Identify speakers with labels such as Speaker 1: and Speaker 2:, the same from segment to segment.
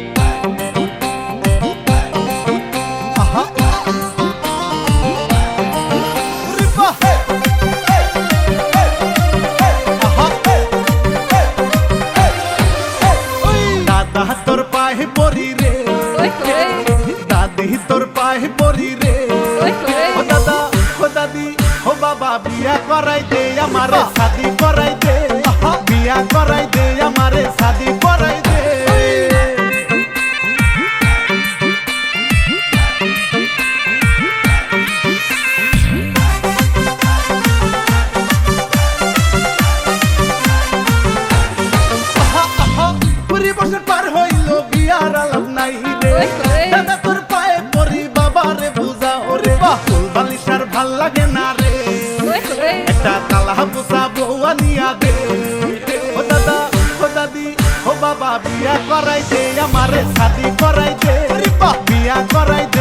Speaker 1: Bye. ভালো লাগে না রে। একটা কালা পোষা বউয়া নিয়া দে। ও দাদা ও দাদি ও বাবা বিয়া করাই দে আমারে শাদি করাই দে। বিয়া করাই দে।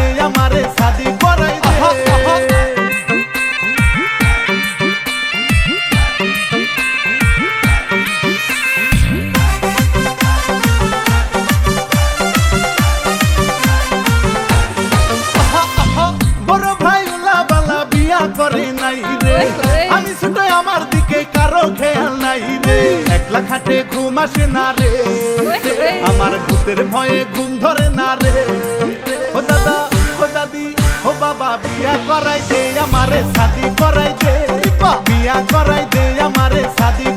Speaker 1: ঘাটে ঘুম আসে না রে। আমার ভূতের ভয়ে ঘুম ধরে না রে। ও দাদা, ও দাদি, ও বাবা, বিয়া করাই দে আমারে সাদি করাই দে। বিয়া করাই দে আমারে সাদি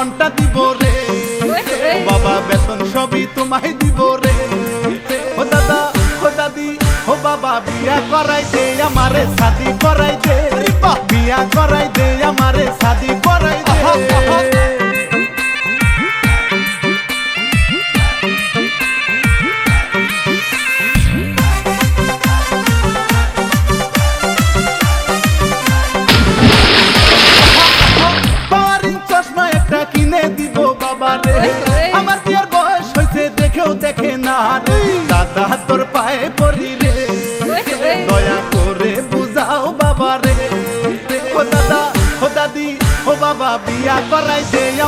Speaker 1: মনটা দিব রে। বাবা বেতন সবই তোমায় দিব রে। ও দাদা ও দাদি ও বাবা বিয়া করাই দে আমারে সাদি করাই দে। বিয়া করাই দে আমারে সাদি করাই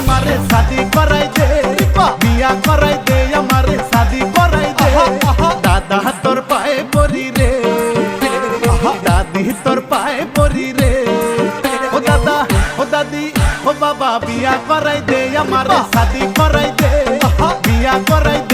Speaker 1: আমারে শাদি করাই দে বিয়া করাই দে, আমারে শাদি করাই দে। দাদা তোর পায়ে পরি রে, দাদি তোর পায়ে পরি রে। ও দাদা, ও দাদি, ও বাবা, বিয়া করাই দে, আমারে শাদি করাই দে, বিয়া করাই দে।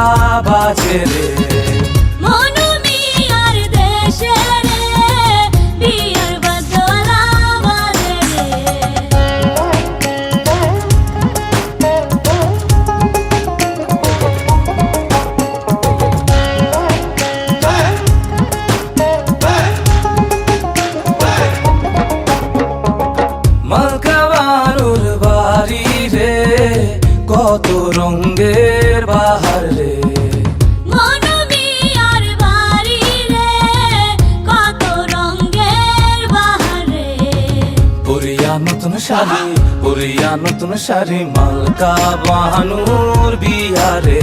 Speaker 2: አባቴ শাড়ি মালকা বাহানুর বিহারে।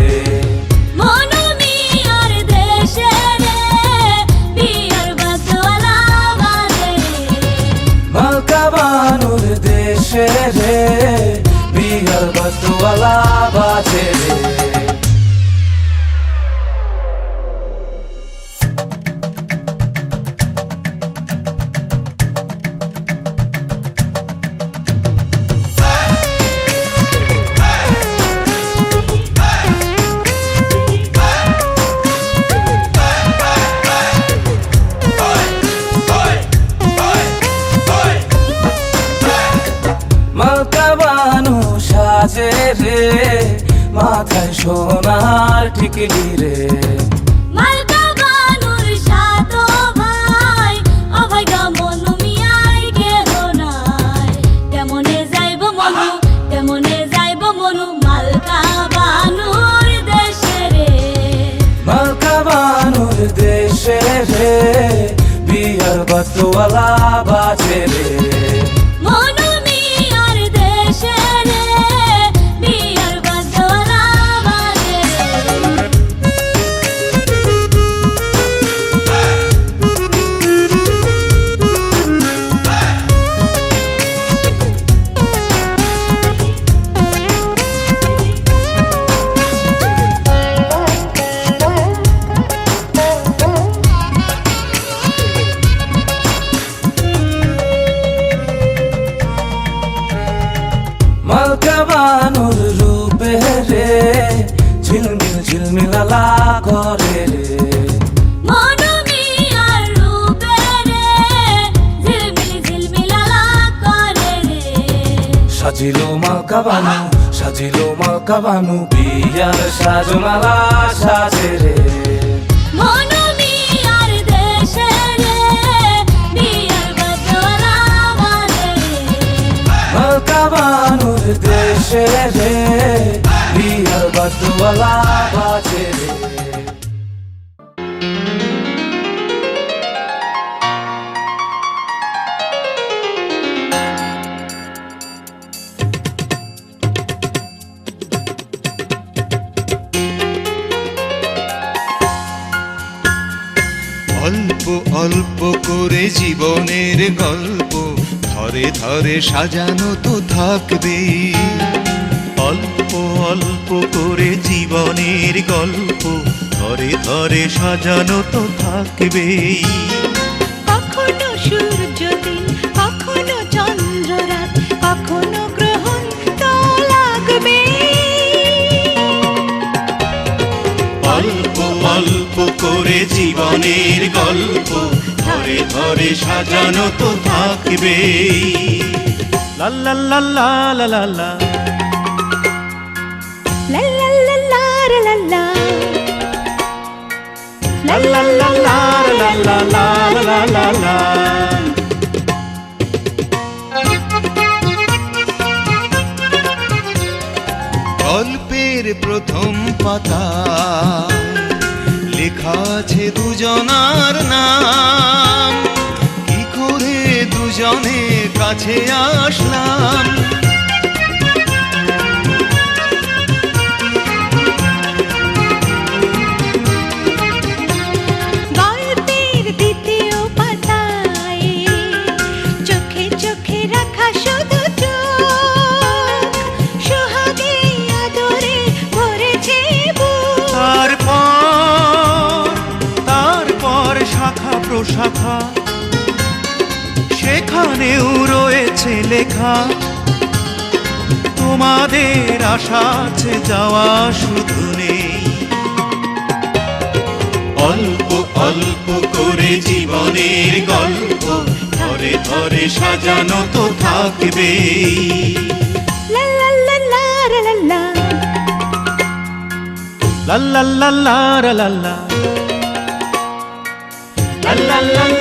Speaker 3: দেশে রে
Speaker 2: বিহার বাজে। রে রে মাথায় সোনার টিকলি রে।
Speaker 3: বানুর
Speaker 2: রূপে রে ঝিলমিল ঝিলমিলালা করে রে। সাজিল মালকা বানু সাজিল মালকা বানু বিয়ার সাজমালা সাজে রে।
Speaker 3: দেশে রে
Speaker 2: বিহার বদওয়ালা বাজে রে
Speaker 4: অল্প অল্প করে জীবনের গল্প ধরে ধরে সাজানো তো থাকবে। অল্প অল্প করে জীবনের গল্প ধরে ধরে সাজানো তো থাকবেই
Speaker 5: কখনো কখনো চন্দ্র রাত কখনো গ্রহণ তো লাগবে।
Speaker 4: অল্প অল্প করে জীবনের গল্প ধরে ধরে সাজানো তো
Speaker 1: লা লা লা লা লা লা লা
Speaker 5: লা লা লা লা
Speaker 4: গল্পের প্রথম পাতা লেখা আছে দুজনার নাম? কি করে দুজনে কাছে আসলাম?
Speaker 1: সেখানেও রয়েছে লেখা। তোমাদের আশা আছে যাওয়া শুধু নেই।
Speaker 4: অল্প অল্প করে জীবনের গল্প ধরে ধরে সাজানো তো থাকবে।
Speaker 5: লা লা লা লা রা লা। লা
Speaker 1: লা লা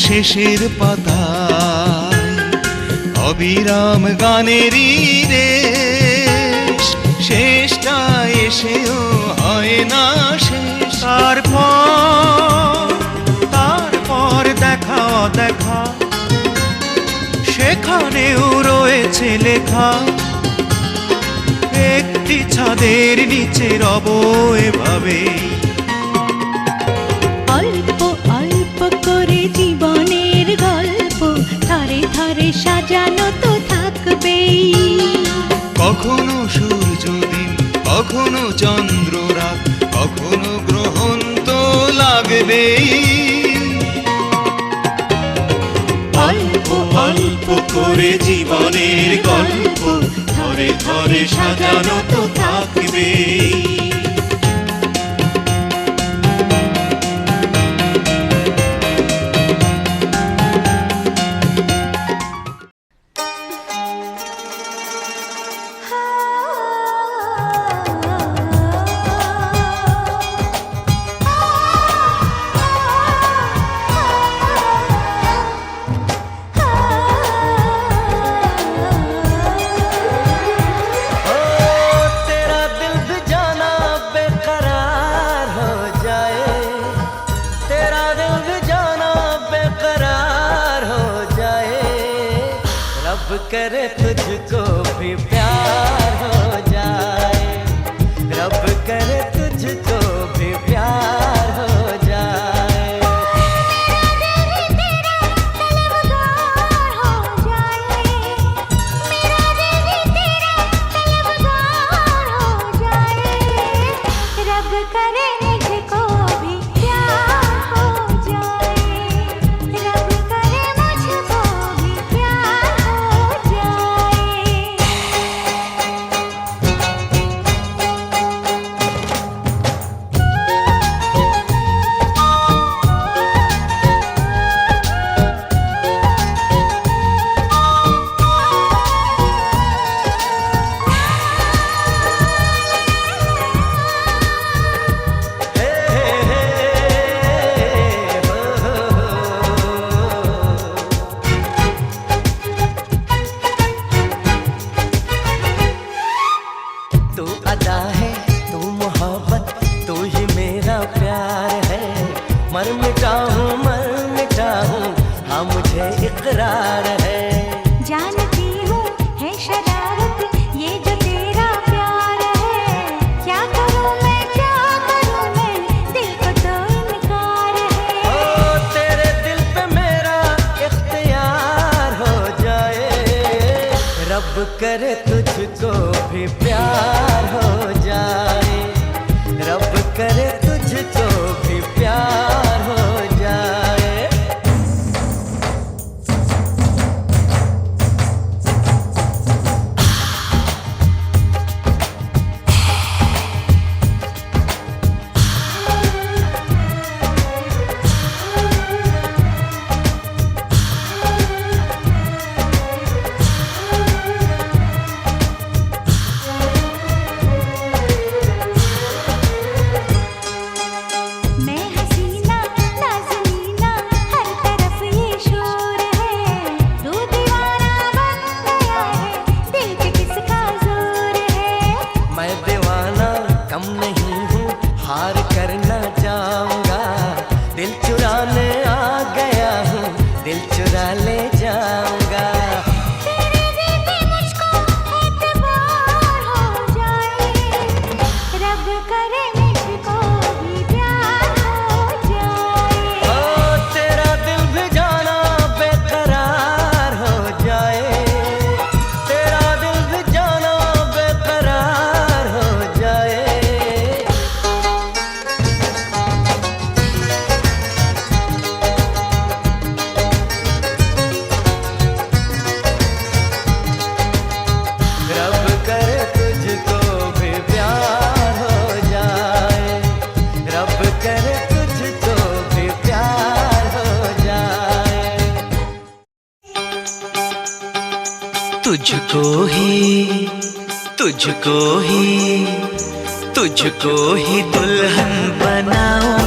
Speaker 4: শেষের পাতায় অবিরাম গানেরই রেশ শেষটা এসেও হয় না শেষ।
Speaker 1: তারপর তারপর দেখা দেখা সেখানেও রয়েছে লেখা। একটি ছাদের নিচে রব এভাবে।
Speaker 5: সাজানো তো থাকবেই।
Speaker 4: কখনো সূর্য দিন কখনো চন্দ্র রাত কখনো গ্রহণ তো লাগবেই। অল্প অল্প করে জীবনের গল্প ধরে ধরে সাজানো তো থাকবেই।
Speaker 6: रब करे तुझको भी प्यार हो जाए। रब करे तुझको भी प्यार तुझको ही
Speaker 7: दुल्हन बनाऊँ।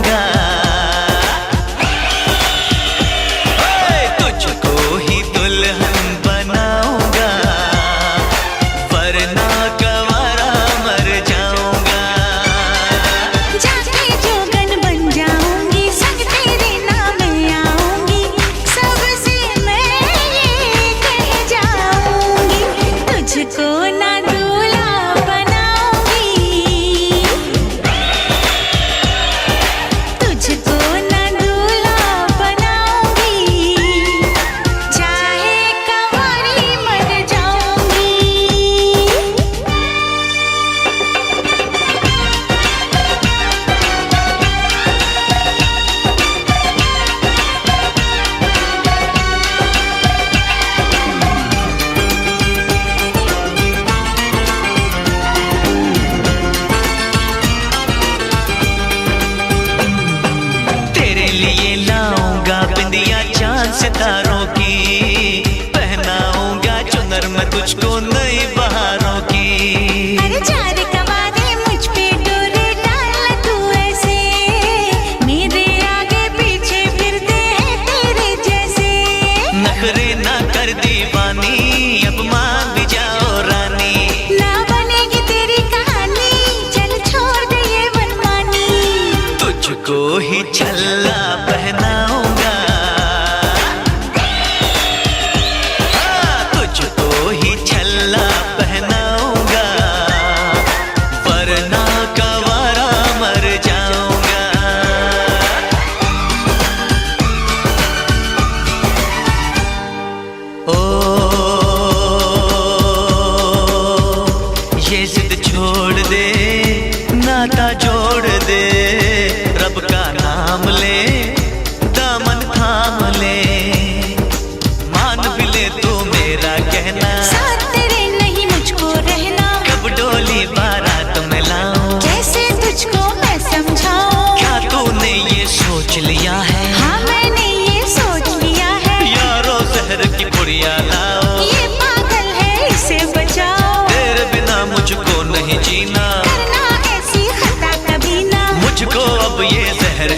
Speaker 7: सितारों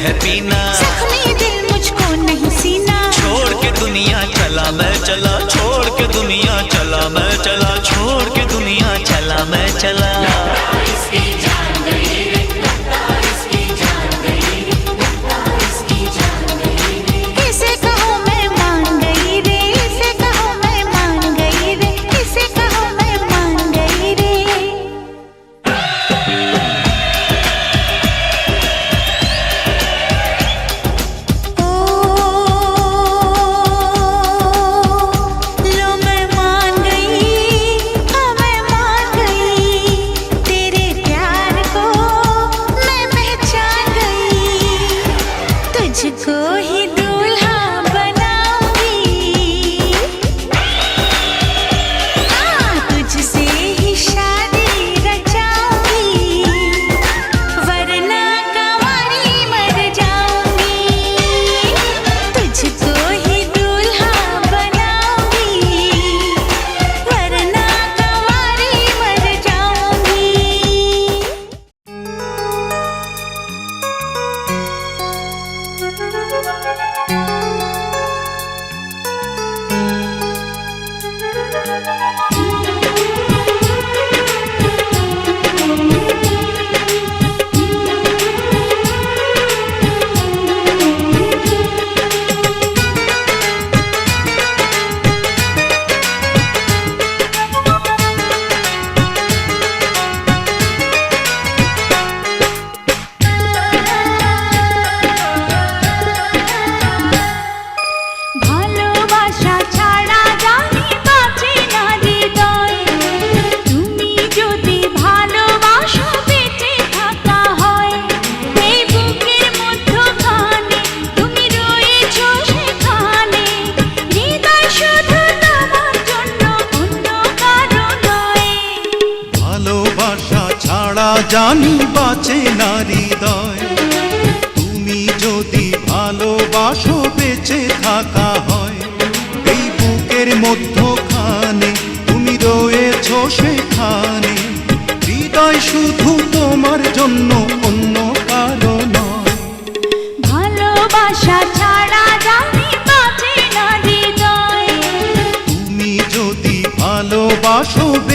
Speaker 5: है
Speaker 7: पीना।
Speaker 5: जख्मी दिल मुझको नहीं सीना।
Speaker 7: छोड़ के दुनिया चला मैं चला। छोड़ के दुनिया चला मैं चला। छोड़ के दुनिया चला मैं चला।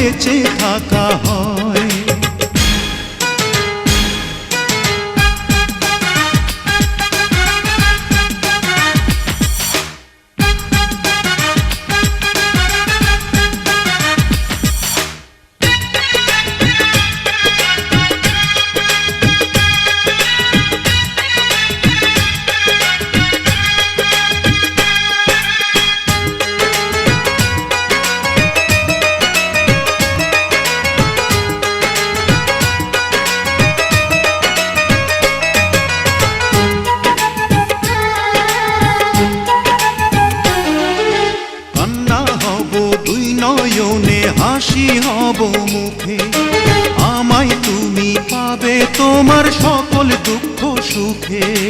Speaker 4: বেঁচে থাকা হয়। হাসি হব মুখে। আমায় তুমি পাবে তোমার সকল দুঃখ সুখে।